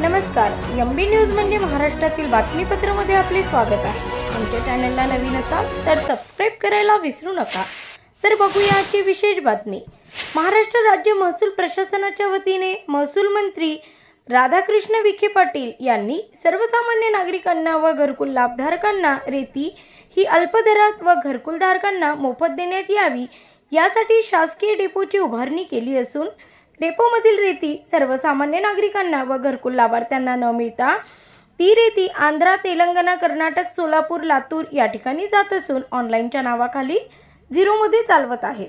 नमस्कार. M B news म्हणजे महाराष्ट्रातील बातमीपत्रामध्ये आपले स्वागत आहे. आमच्या चॅनलला नवीन असाल तर सबस्क्राईब करायला विसरू नका. तर बघूया आजची विशेष बातमी. महाराष्ट्र राज्य महसूल प्रशासनाच्या वतीने महसूल मंत्री राधाकृष्ण विखे पाटील यांनी सर्वसामान्य नागरिकांना व घरकुल लाभधारकांना रेती ही अल्पदरात व घरकुलधारकांना मोफत देण्यात यावी यासाठी शासकीय डेपोची उभारणी केली असून डेपोमधील रेती सर्वसामान्य नागरिकांना व घरकुल लाभार्थ्यांना न मिळता ती रेती आंध्रा तेलंगणा कर्नाटक सोलापूर लातूर या ठिकाणी जात असून ऑनलाईनच्या नावाखाली झिरोमध्ये चालवत आहेत.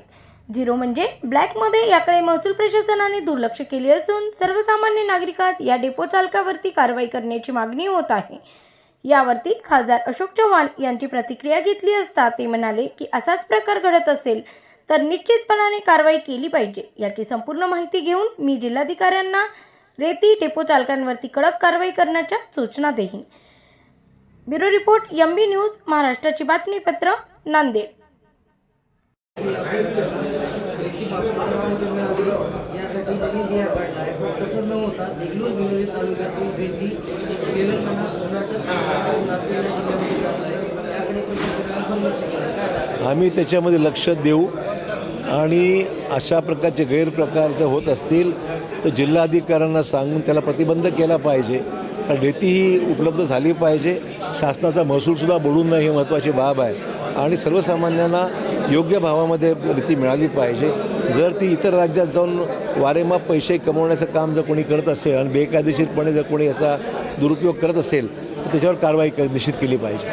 झिरो म्हणजे ब्लॅकमध्ये याकडे महसूल प्रशासनाने दुर्लक्ष केले असून सर्वसामान्य नागरिकात या डेपो चालकावरती कारवाई करण्याची मागणी होत आहे. यावरती खासदार अशोक चव्हाण यांची प्रतिक्रिया घेतली असता ते म्हणाले की असाच प्रकार घडत असेल तर निश्चितपणाने कारवाई केली पाहिजे. याची संपूर्ण माहिती घेऊन मी जिल्हाधिकाऱ्यांना रेती डेपो चालकांवरती कडक कारवाई करण्याच्या सूचना देईन. Bureau report M B news महाराष्ट्राची बातमीपत्र नांदेड. यासाठी त्यांनी जी आर काढला आहे पण तसं न होता देगलूर बिलोली तालुक्यातील रेती तेलंगणा कर्नाटक कर्नाटक, लातूर या जिल्ह्यामध्ये जात आहे? आम्ही त्याच्यामध्ये लक्ष देऊ. आणि अशा प्रकारचे गैरप्रकारचं होत असतील तर जिल्हाधिकाऱ्यांना सांगून त्याला प्रतिबंध केला पाहिजे. रेती ही उपलब्ध झाली पाहिजे. शासनाचा महसूलसुद्धा बुडून नाही ही महत्त्वाची बाब आहे. आणि सर्वसामान्यांना योग्य भावामध्ये रेती मिळाली पाहिजे. जर ती इतर राज्यात जाऊन वारेमाप पैसे कमवण्याचं काम जर कोणी करत असेल आणि बेकायदेशीरपणे जर कोणी याचा दुरुपयोग करत असेल तर त्याच्यावर कारवाई क- निश्चित केली पाहिजे.